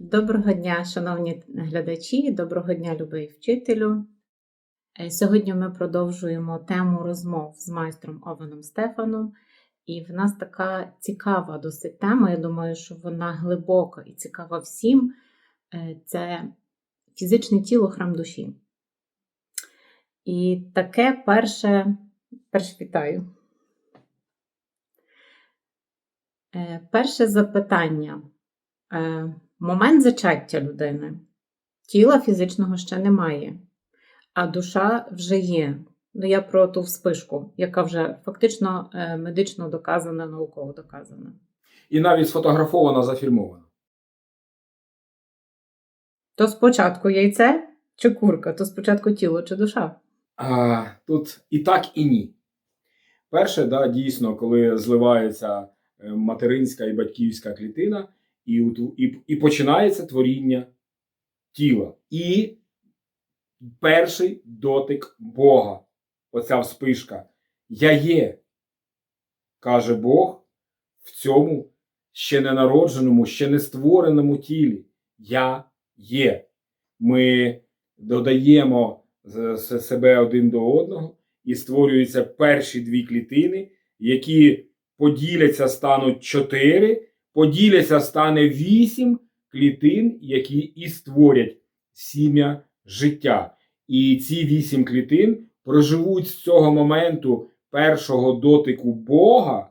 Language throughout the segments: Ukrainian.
Доброго дня, шановні глядачі, доброго дня, любий вчителю. Е, Сьогодні ми продовжуємо тему розмов з майстром Овеном Стефаном. І в нас така цікава досить тема. Я думаю, що вона глибока і цікава всім. Е, Це фізичне тіло, храм душі. І таке перше, перше вітаю. Е, Перше запитання. Е, Момент зачаття людини. Тіла фізичного ще немає, а душа вже є. Ну, я про ту вспишку, яка вже фактично е, медично доказана, науково доказана. І навіть сфотографовано, зафільмовано. То спочатку яйце чи курка, то спочатку тіло чи душа. А, тут і так, і ні. Перше, да, дійсно, коли зливається е, материнська і батьківська клітина, і, і, і починається творіння тіла. І перший дотик Бога. Оця вспишка. Я є, каже Бог, в цьому ще не народженому, ще не створеному тілі. Я є. Ми додаємо з себе один до одного, і створюються перші дві клітини, які поділяться, стануть чотири, поділяться, стане вісім клітин, які і створять сім'я життя. І ці вісім клітин проживуть з цього моменту першого дотику Бога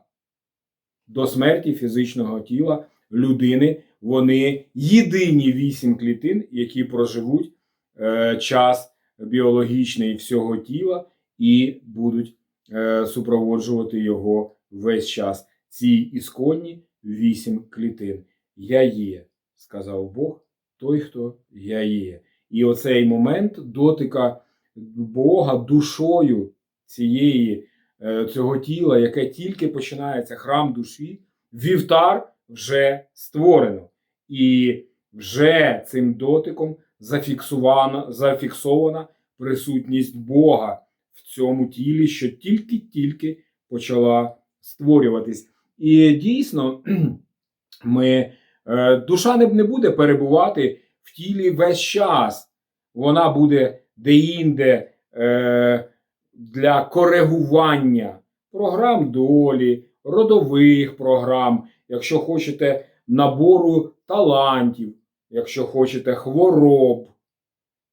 до смерті фізичного тіла людини. Вони єдині вісім клітин, які проживуть е, час біологічний всього тіла і будуть е, супроводжувати його весь час. Ці ісконні вісім клітин. Я є, сказав Бог, той, хто я є. І оцей момент дотика Бога душою цієї, е, цього тіла, яке тільки починається храм душі, вівтар вже створено. І вже цим дотиком зафіксована, зафіксована присутність Бога в цьому тілі, що тільки-тільки почала створюватись. І дійсно, ми, е, душа не, буде перебувати в тілі весь час. Вона буде деінде е, для коригування програм долі, родових програм, якщо хочете набору талантів, якщо хочете хвороб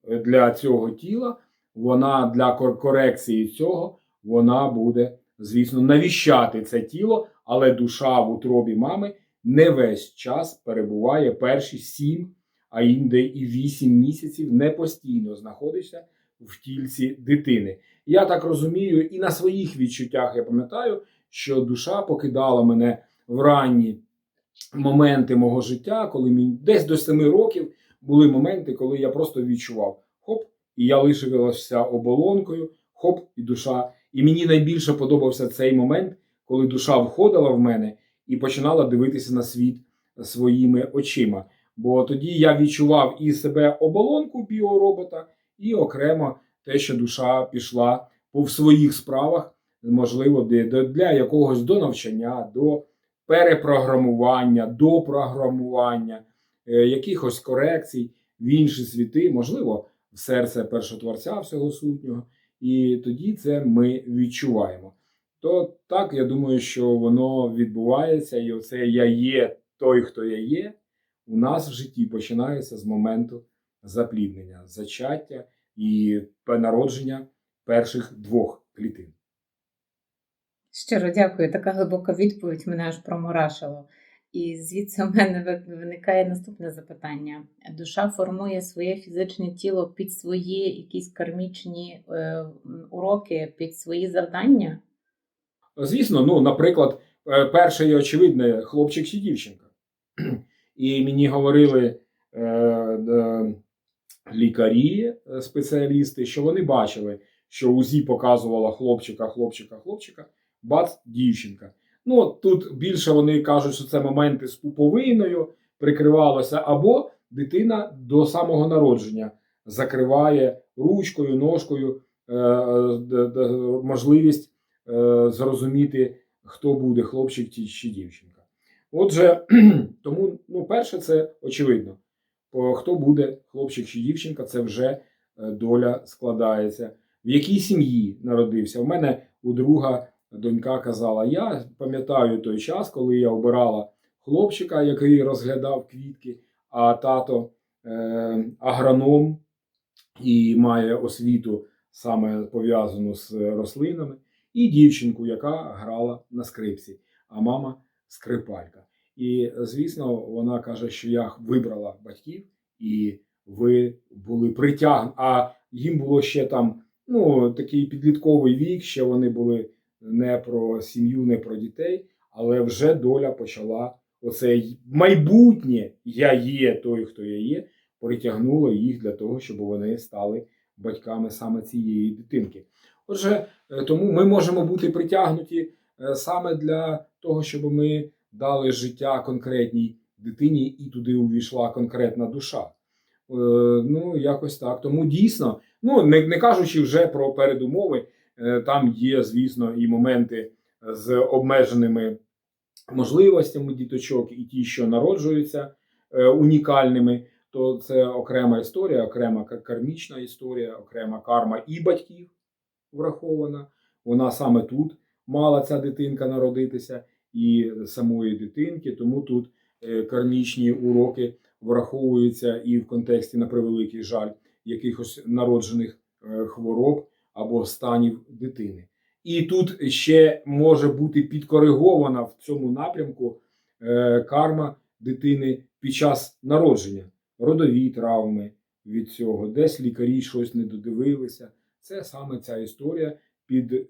е, для цього тіла, вона для кор- корекції цього вона буде, звісно, навіщати це тіло, але душа в утробі мами не весь час перебуває перші сім, а інде і вісім місяців не постійно знаходиться в тільці дитини. Я так розумію, і на своїх відчуттях я пам'ятаю, що душа покидала мене в ранні моменти мого життя, коли мені десь до семи років були моменти, коли я просто відчував хоп, і я лишився оболонкою, хоп, і душа. І мені найбільше подобався цей момент, коли душа входила в мене і починала дивитися на світ своїми очима. Бо тоді я відчував і себе оболонку біоробота, і окремо те, що душа пішла по своїх справах, можливо, для якогось до навчання, до перепрограмування, до програмування, е, якихось корекцій в інші світи, можливо, в серце першотворця всього сутнього. І тоді це ми відчуваємо. То так, я думаю, що воно відбувається, і оце я є той, хто я є, у нас в житті починається з моменту запліднення, зачаття і народження перших двох клітин. Щиро дякую, така глибока відповідь мене аж промурашило. І звідси у мене виникає наступне запитання: душа формує своє фізичне тіло під свої якісь кармічні е, уроки, під свої завдання? Звісно, ну, наприклад, е, перше і очевидне хлопчик чи дівчинка. І мені говорили е, е, лікарі, спеціалісти, що вони бачили, що УЗІ показувала хлопчика, хлопчика, хлопчика, бац, дівчинка. Ну, тут більше вони кажуть, що це моменти з пуповиною прикривалося, або дитина до самого народження закриває ручкою, ножкою е, е, можливість е, зрозуміти, хто буде хлопчик чи, чи дівчинка. Отже, тому, ну, перше, це очевидно. Хто буде, хлопчик чи дівчинка, це вже доля складається. В якій сім'ї народився? У мене у друга донька казала: я пам'ятаю той час, коли я обирала хлопчика, який розглядав квітки, а тато е, агроном і має освіту саме пов'язану з рослинами, і дівчинку, яка грала на скрипці, а мама скрипалька. І звісно, вона каже, що я вибрала батьків, і ви були притягнені. А їм було ще там ну, такий підлітковий вік, ще вони були не про сім'ю, не про дітей, але вже доля почала оце майбутнє я є той, хто я є, притягнуло їх для того, щоб вони стали батьками саме цієї дитинки. Отже, е, тому ми можемо бути притягнуті е, саме для того, щоб ми дали життя конкретній дитині, і туди увійшла конкретна душа. Е, Ну, якось так. Тому дійсно, ну не, не кажучи вже про передумови, там є, звісно, і моменти з обмеженими можливостями діточок, і ті, що народжуються е, унікальними, то це окрема історія, окрема кармічна історія, окрема карма і батьків врахована. Вона саме тут мала ця дитинка народитися, і самої дитинки. Тому тут е, кармічні уроки враховуються і в контексті, на превеликий жаль, якихось народжених е, хвороб або станів дитини. І тут ще може бути підкоригована в цьому напрямку е, карма дитини під час народження, родові травми від цього, десь лікарі щось не додивилися. Це саме ця історія під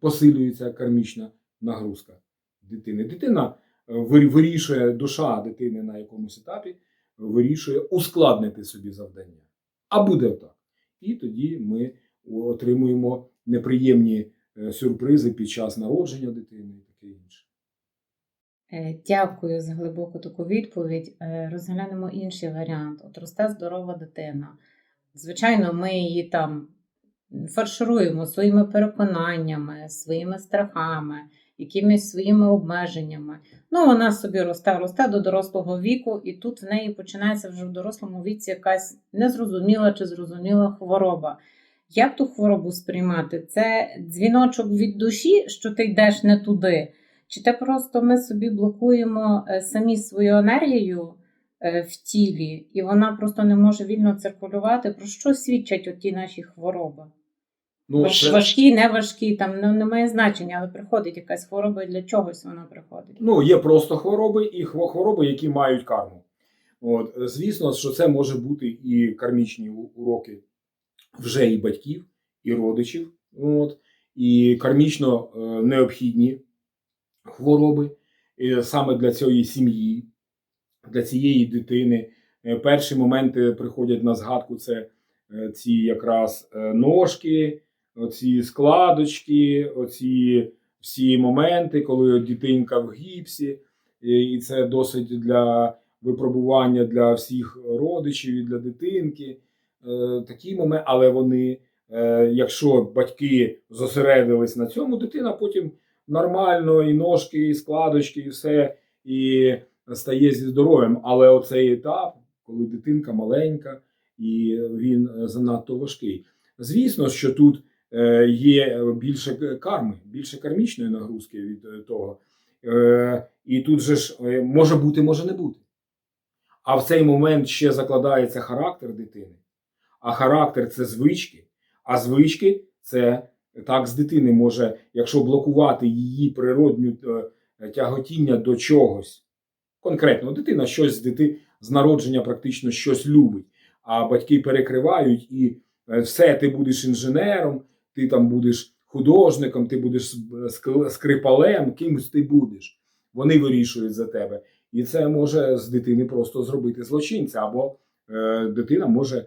посилюється кармічна нагрузка дитини. Дитина е, вирішує, душа дитини на якомусь етапі вирішує ускладнити собі завдання. А буде так. І тоді ми отримуємо неприємні е, сюрпризи під час народження дитини і таке інше. Е, Дякую за глибоку таку відповідь. Е, Розглянемо інший варіант. От росте здорова дитина. Звичайно, ми її там фаршируємо своїми переконаннями, своїми страхами, якимись своїми обмеженнями. Ну, вона собі росте, росте до дорослого віку, і тут в неї починається вже в дорослому віці якась незрозуміла чи зрозуміла хвороба. Як ту хворобу сприймати? Це дзвіночок від душі, що ти йдеш не туди. Чи те просто ми собі блокуємо е, самі свою енергію е, в тілі, і вона просто не може вільно циркулювати? Про що свідчать оті наші хвороби? Ну, Важ- це- Важкі, не важкі, там ну, немає значення, але приходить якась хвороба, і для чогось вона приходить. Ну, є просто хвороби і хвороби, які мають карму. От, звісно, що це може бути і кармічні уроки вже і батьків, і родичів. От, і кармічно е, необхідні хвороби е, саме для цієї сім'ї, для цієї дитини. Е, Перші моменти приходять на згадку: це ці якраз ножки, оці складочки, оці всі моменти, коли дитинка в гіпсі, і це досить для випробування для всіх родичів і для дитинки. Е, Такі моменти, але вони, е, якщо батьки зосередились на цьому, дитина потім нормально і ножки, і складочки, і все, і стає зі здоров'ям. Але оцей етап, коли дитинка маленька і він занадто важкий. Звісно, що тут е, є більше карми, більше кармічної нагрузки від того. І тут же ж може бути, може не бути. А в цей момент ще закладається характер дитини. А характер це звички. А звички це так з дитини може, якщо блокувати її природню е, тяготіння до чогось. Конкретно, дитина щось з дити, з народження практично щось любить, а батьки перекривають і е, все, ти будеш інженером, ти там будеш художником, ти будеш ск- скрипалем, кимось ти будеш. Вони вирішують за тебе. І це може з дитини просто зробити злочинця, або е, дитина може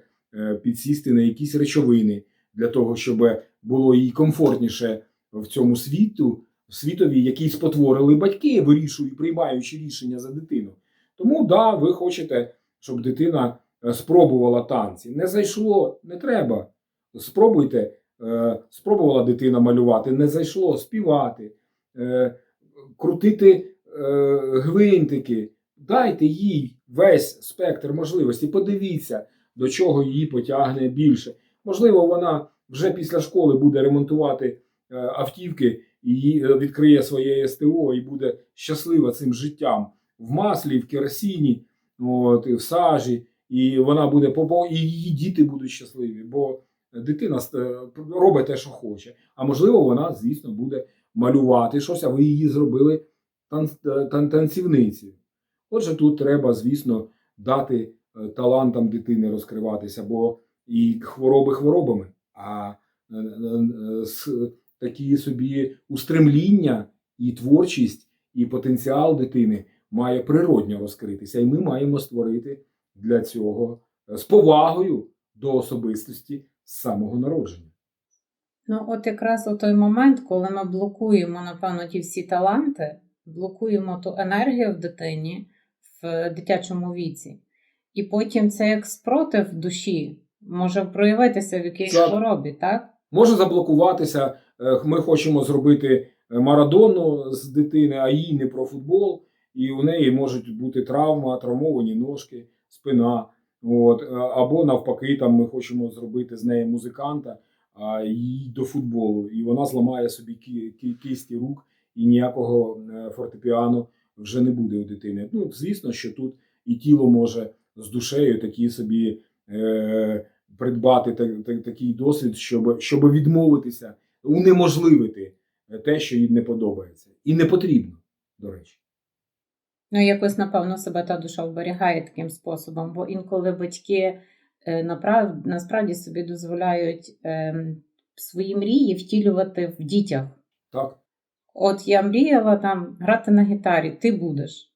підсісти на якісь речовини для того, щоб було їй комфортніше в цьому світу, в світові, який спотворили батьки, вирішують, приймаючи рішення за дитину. Тому да, ви хочете, щоб дитина е, спробувала танці. Не зайшло, не треба. Спробуйте. Е, Спробувала дитина малювати, не зайшло співати, е, крутити е, гвинтики. дайте їй весь спектр можливостей, подивіться, до чого її потягне більше. Можливо, вона вже після школи буде ремонтувати е, автівки і е, відкриє своє СТО і буде щаслива цим життям в маслі, в керосині, от, в сажі, і вона буде і її діти будуть щасливі, бо дитина е, робить те, що хоче. А можливо, вона, звісно, буде малювати щось, а ви її зробили тан- тан- танцівницею. Отже, тут треба, звісно, дати талантам дитини розкриватися, бо і хвороби хворобами, а е, е, такі собі устремління і творчість, і потенціал дитини має природньо розкритися. І ми маємо створити для цього е, з повагою до особистості з самого народження. Ну, от якраз у той момент, коли ми блокуємо, напевно, ті всі таланти, блокуємо ту енергію в дитині в дитячому віці, і потім це як спротив душі може проявитися в якійсь Так. хворобі, так? Може заблокуватися. е, Ми хочемо зробити е, марадону з дитини, а їй не про футбол, і у неї можуть бути травма, травмовані ножки, спина. От, е, або навпаки, там ми хочемо зробити з неї музиканта, а їй до футболу, і вона зламає собі кі- кі- кисті рук, і ніякого фортепіано вже не буде у дитини. Ну, звісно, що тут і тіло може з душею такі собі е, придбати та- та- такий досвід, щоб, щоб відмовитися, унеможливити те, що їй не подобається. І не потрібно, до речі. Ну, якось, напевно, себе та душа вберігає таким способом, бо інколи батьки е, направ- насправді собі дозволяють ем, свої мрії втілювати в дітях. Так? От я мріяла там грати на гітарі, ти будеш.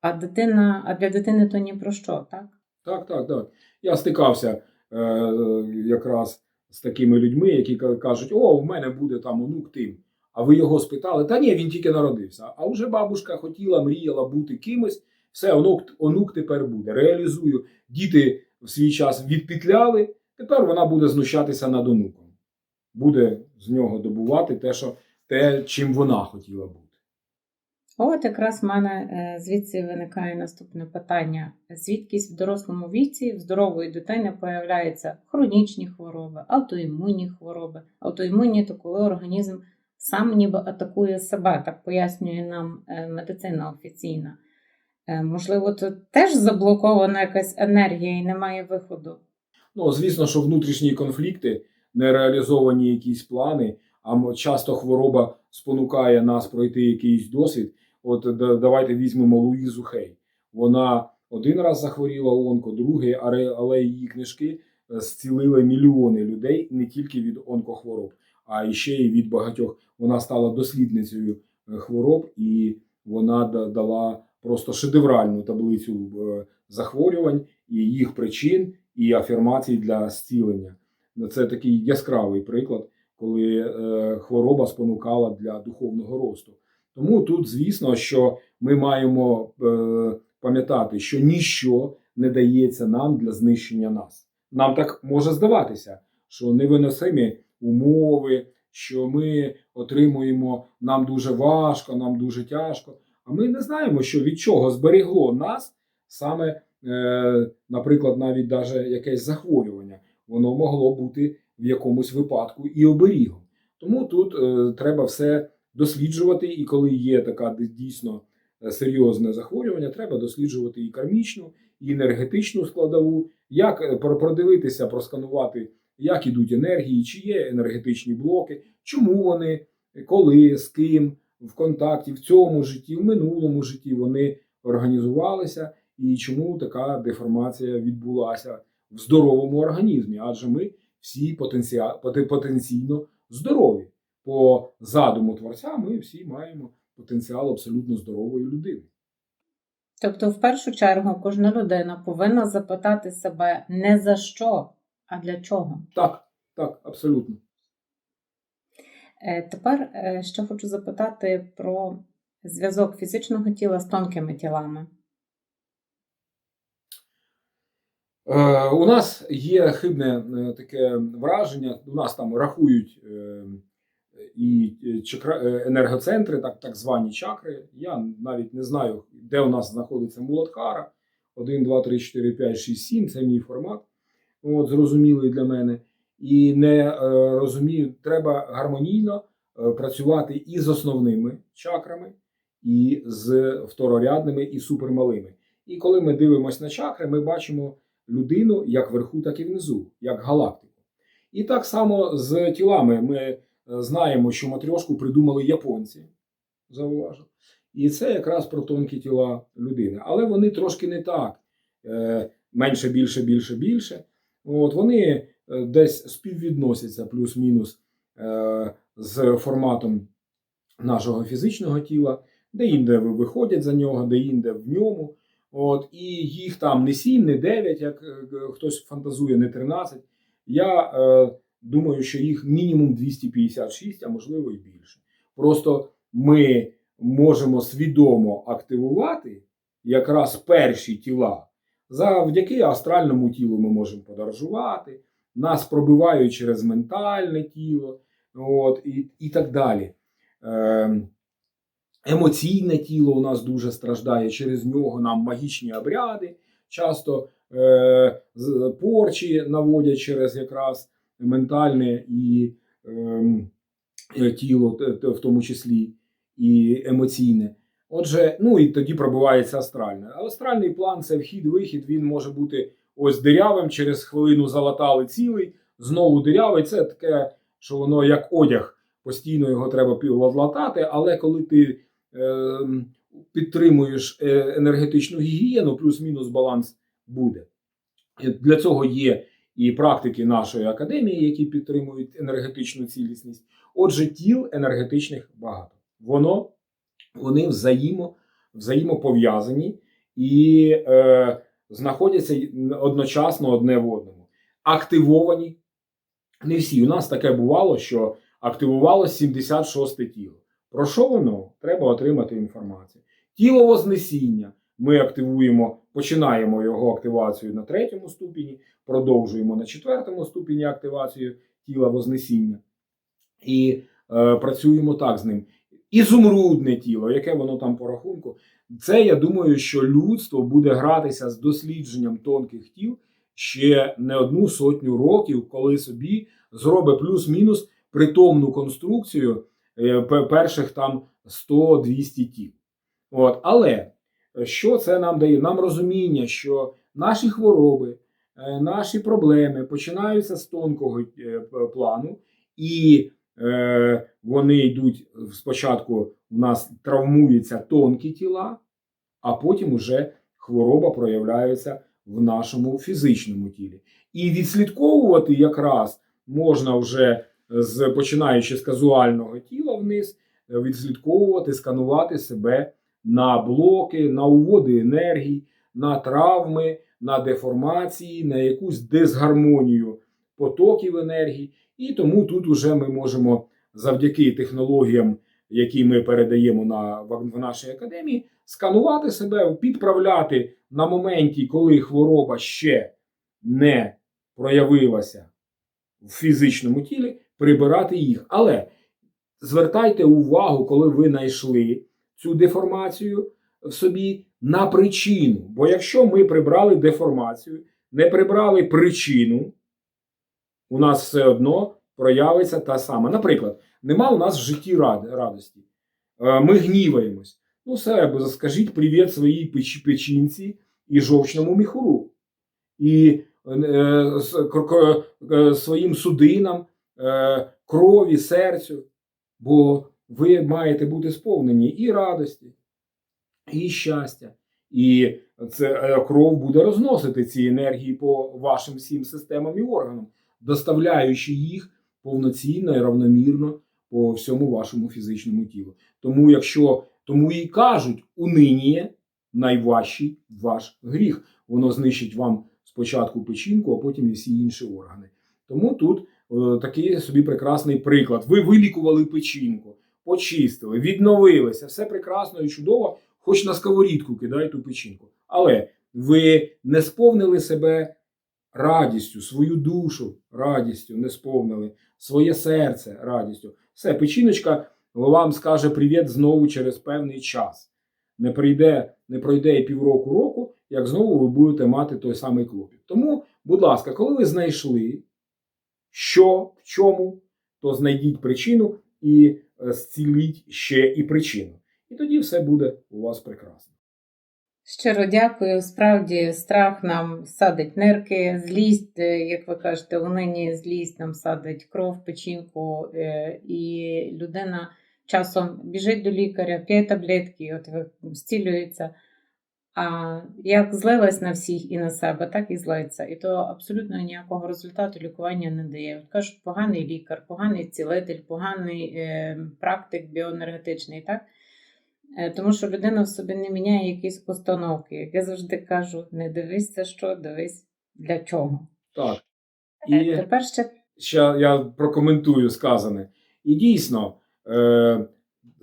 А дитина, а для дитини то ні про що, так? Так, так, так. Я стикався е, якраз з такими людьми, які кажуть: о, в мене буде там онук тим. А ви його спитали? Та ні, він тільки народився. А вже бабушка хотіла, мріяла бути кимось. Все, онук, онук тепер буде. Реалізую. Діти в свій час відпітляли. Тепер вона буде знущатися над онуком. Буде з нього добувати те, що, те чим вона хотіла бути. От якраз в мене е, звідси виникає наступне питання: звідкись в дорослому віці в здорової дитини появляються хронічні хвороби, аутоімунні хвороби. Аутоімунні то коли організм сам ніби атакує себе, так пояснює нам е, медицина офіційна. Е, Можливо, тут теж заблокована якась енергія і немає виходу. Ну, звісно, що внутрішні конфлікти, нереалізовані якісь плани, а часто хвороба спонукає нас пройти якийсь досвід. От давайте візьмемо Луїзу Хей. Вона один раз захворіла онко, другий, але- її книжки е, зцілили мільйони людей не тільки від онкохвороб, а ще й від багатьох. Вона стала дослідницею е, хвороб, і вона дала просто шедевральну таблицю е, захворювань і їх причин і афірмацій для зцілення. Це такий яскравий приклад, коли хвороба спонукала для духовного росту. Тому тут, звісно, що ми маємо е, пам'ятати, що ніщо не дається нам для знищення нас. Нам так може здаватися, що невиносимі умови, що ми отримуємо нам дуже важко, нам дуже тяжко. А ми не знаємо, що від чого зберегло нас саме, е, наприклад, навіть даже якесь захворювання. Воно могло бути в якомусь випадку і оберігом. Тому тут е, треба все досліджувати, і коли є така дійсно е, серйозне захворювання, треба досліджувати і кармічну, і енергетичну складову, як е, продивитися, просканувати, як ідуть енергії, чи є енергетичні блоки, чому вони, коли, з ким в контакті в цьому житті, в минулому житті вони організувалися, і чому така деформація відбулася в здоровому організмі, адже ми всі потенційно здорові. По задуму творця ми всі маємо потенціал абсолютно здорової людини. Тобто, в першу чергу, кожна людина повинна запитати себе не за що, а для чого. Так, так, абсолютно. Е, Тепер е, ще хочу запитати про зв'язок фізичного тіла з тонкими тілами. Е, у нас є хибне таке враження. У нас там рахують і е, чакра, е, енергоцентри, так, так звані чакри. Я навіть не знаю, де у нас знаходиться Муладхара. 1, 2, 3, 4, 5, 6, 7 це мій формат. От, зрозумілий для мене. І не е, розумію, треба гармонійно працювати і з основними чакрами, і з второрядними, і супермалими. І коли ми дивимося на чакри, ми бачимо людину як вверху, так і внизу, як галактику. І так само з тілами. Ми знаємо, що матрьошку придумали японці, зауважу. І це якраз про тонкі тіла людини. Але вони трошки не так. Е, менше, більше, більше, більше. От вони е, десь співвідносяться плюс-мінус е, з форматом нашого фізичного тіла, де інде виходять за нього, де інде в ньому. От, і їх там не 7, не 9, як е, хтось фантазує, не 13. Я е, думаю, що їх мінімум 256, а можливо і більше. Просто ми можемо свідомо активувати якраз перші тіла. Завдяки астральному тілу ми можемо подорожувати, нас пробивають через ментальне тіло, от, і, і так далі. Е, емоційне тіло у нас дуже страждає, через нього нам магічні обряди, часто е, порчі наводять через якраз ментальне і ем, е, тіло, в тому числі, і емоційне. Отже, ну і тоді пробивається астральне. Астральний план це вхід-вихід, він може бути ось дирявим, через хвилину залатали цілий, знову дирявий. Це таке, що воно як одяг, постійно його треба латати, але коли ти е, підтримуєш енергетичну гігієну, плюс-мінус баланс буде. Для цього є і практики нашої академії, які підтримують енергетичну цілісність. Отже, тіл енергетичних багато. Воно вони взаємо, взаємопов'язані і е, знаходяться одночасно одне в одному. Активовані. Не всі. У нас таке бувало, що активувалось 76 тіло. Про що воно? Треба отримати інформацію. Тіло Вознесіння. Ми активуємо, починаємо його активацію на третьому ступені, продовжуємо на четвертому ступені активацію тіла Вознесіння. І е, працюємо так з ним. Ізумрудне тіло, яке воно там по рахунку. Це я думаю, що людство буде гратися з дослідженням тонких тіл ще не одну сотню років, коли собі зробить плюс-мінус притомну конструкцію е, перших там 100-200 тіл. От. Але що це нам дає? Нам розуміння, що наші хвороби, е, наші проблеми починаються з тонкого е, плану, і е, вони йдуть спочатку у нас травмуються тонкі тіла, а потім уже хвороба проявляється в нашому фізичному тілі. І відслідковувати якраз можна вже з починаючи з казуального тіла вниз, відслідковувати, сканувати себе на блоки, на уводи енергії, на травми, на деформації, на якусь дисгармонію потоків енергії. І тому тут уже ми можемо завдяки технологіям, які ми передаємо на, в нашій академії, сканувати себе, підправляти на моменті, коли хвороба ще не проявилася в фізичному тілі, прибирати їх. Але звертайте увагу, коли ви знайшли цю деформацію в собі на причину. Бо якщо ми прибрали деформацію, не прибрали причину, у нас все одно проявиться та сама. Наприклад, нема у нас в житті радості. Е, Ми гніваємось. Ну, все, скажіть привіт своїй печ- печінці і жовчному міхуру. І е, е, своїм судинам, крові, серцю. Бо ви маєте бути сповнені і радості, і щастя. І це е, кров буде розносити ці енергії по вашим всім системам і органам, доставляючи їх повноцінно і равномірно по всьому вашому фізичному тілу. Тому, якщо тому і кажуть, униніє найважчий ваш гріх. Воно знищить вам спочатку печінку, а потім і всі інші органи. Тому тут е, такий собі прекрасний приклад. Ви вилікували печінку, почистили, відновилися, все прекрасно і чудово, хоч на сковорідку кидай ту печінку. Але ви не сповнили себе радістю, свою душу радістю не сповнили, своє серце радістю, Все, печіночка вам скаже привіт знову через певний час. Не прийде, не пройде і півроку року, як знову ви будете мати той самий клопіт. Тому, будь ласка, коли ви знайшли, що в чому, то знайдіть причину і е, зціліть ще і причину. І тоді все буде у вас прекрасно. Щиро дякую. Справді, страх нам садить нирки, злість, е, як ви кажете, у нині злість нам садить кров, печінку, е, і людина часом біжить до лікаря, п'є таблетки, от зцілюється. А як злилась на всіх і на себе, так і злиться. І то абсолютно ніякого результату лікування не дає. От кажуть, поганий лікар, поганий цілитель, поганий е, практик біоенергетичний, так? Е, Тому що людина в собі не міняє якісь установки. Як я завжди кажу, не дивись це що, дивись для чого. Так. Е, І Тепер ще ще я прокоментую сказане. І дійсно, е,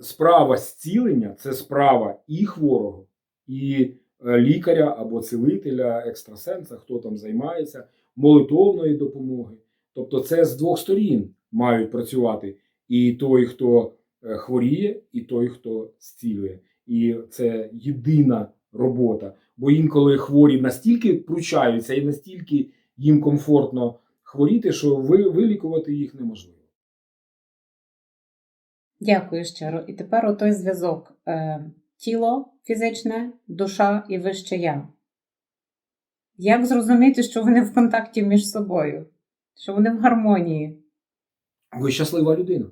справа зцілення це справа і хворого, і лікаря або цілителя, екстрасенса, хто там займається, молитовної допомоги. Тобто, це з двох сторін мають працювати і той, хто е, хворіє, і той, хто зцілює. І це єдина робота. Бо інколи хворі настільки пручаються і настільки їм комфортно хворіти, що ви, вилікувати їх неможливо. дякую щиро. І тепер отой зв'язок: е, тіло фізичне, душа і вище я. Як зрозуміти, що вони в контакті між собою, що вони в гармонії? Ви щаслива людина.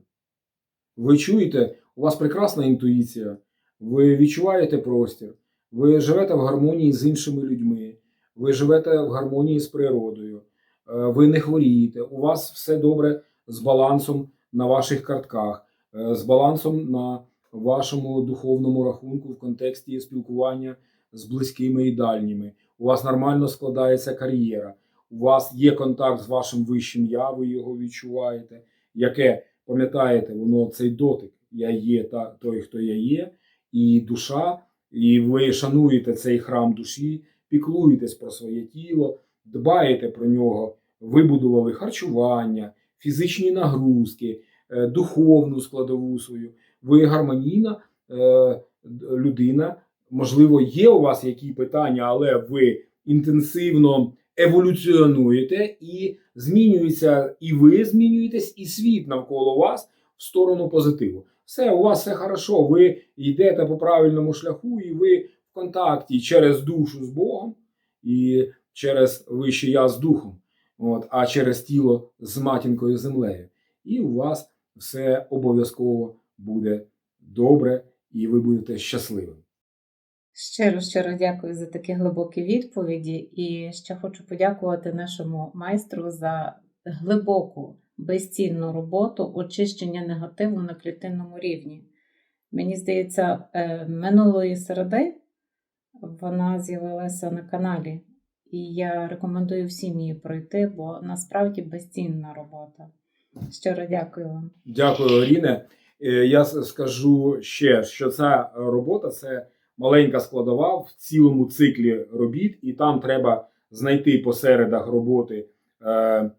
Ви чуєте, у вас прекрасна інтуїція, ви відчуваєте простір, ви живете в гармонії з іншими людьми, ви живете в гармонії з природою, е, ви не хворієте, у вас все добре з балансом на ваших картках, е, з балансом на вашому духовному рахунку в контексті спілкування з близькими і дальніми. У вас нормально складається кар'єра, у вас є контакт з вашим вищим я, ви його відчуваєте, яке пам'ятаєте, воно цей дотик. Я є та той, хто я є, і душа, і ви шануєте цей храм душі, піклуєтесь про своє тіло, дбаєте про нього, вибудували харчування, фізичні нагрузки, е, духовну складову свою. Ви гармонійна е, людина. Можливо, є у вас які питання, але ви інтенсивно еволюціонуєте і змінюється, і ви змінюєтесь, і світ навколо вас в сторону позитиву. Все, у вас все хорошо, ви йдете по правильному шляху, і ви в контакті через душу з Богом і через вище я з духом, от, а через тіло з матінкою землею. І у вас все обов'язково буде добре, і ви будете щасливим. Щиро, щиро дякую за такі глибокі відповіді. І ще хочу подякувати нашому майстру за глибоку, безцінну роботу очищення негативу на клітинному рівні. Мені здається, е, минулої середи вона з'явилася на каналі, і я рекомендую всім її пройти, бо насправді безцінна робота. Щиро дякую вам. Дякую, Оріне. Е, Я скажу ще, що ця робота це маленька складова в цілому циклі робіт, і там треба знайти по середах роботи е, е,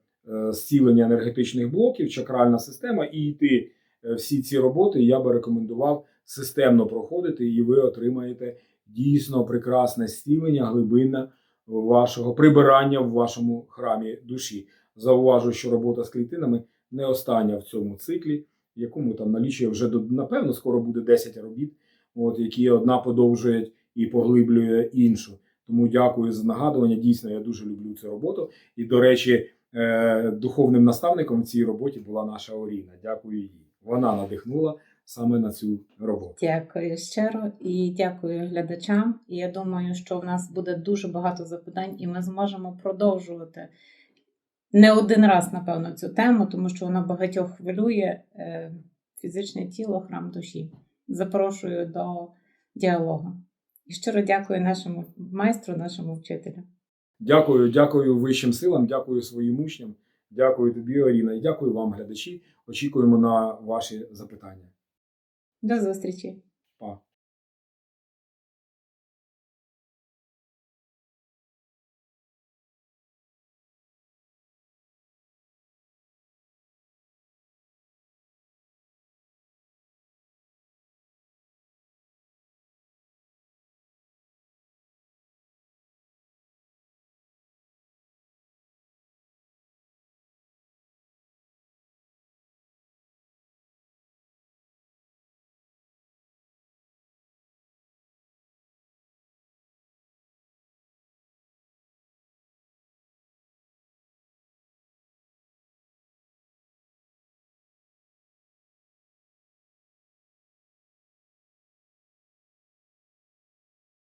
зцілення енергетичних блоків, чакральна система, і йти всі ці роботи. Я би рекомендував системно проходити, і ви отримаєте дійсно прекрасне зцілення, глибинне вашого прибирання в вашому храмі душі. Зауважу, що робота з клітинами не остання в цьому циклі, якому там налічує вже напевно скоро буде 10 робіт, от які одна подовжує і поглиблює іншу. Тому дякую за нагадування. Дійсно, я дуже люблю цю роботу. І, до речі, е, духовним наставником в цій роботі була наша Оріна. Дякую їй. Вона надихнула саме на цю роботу. Дякую щиро і дякую глядачам. І я думаю, що в нас буде дуже багато запитань, і ми зможемо продовжувати не один раз, напевно, цю тему, тому що вона багатьох хвилює е, фізичне тіло, храм душі. Запрошую до діалогу. І щиро дякую нашому майстру, нашому вчителю. Дякую, дякую вищим силам, дякую своїм учням, дякую тобі, Оріна, і дякую вам, глядачі. Очікуємо на ваші запитання. До зустрічі!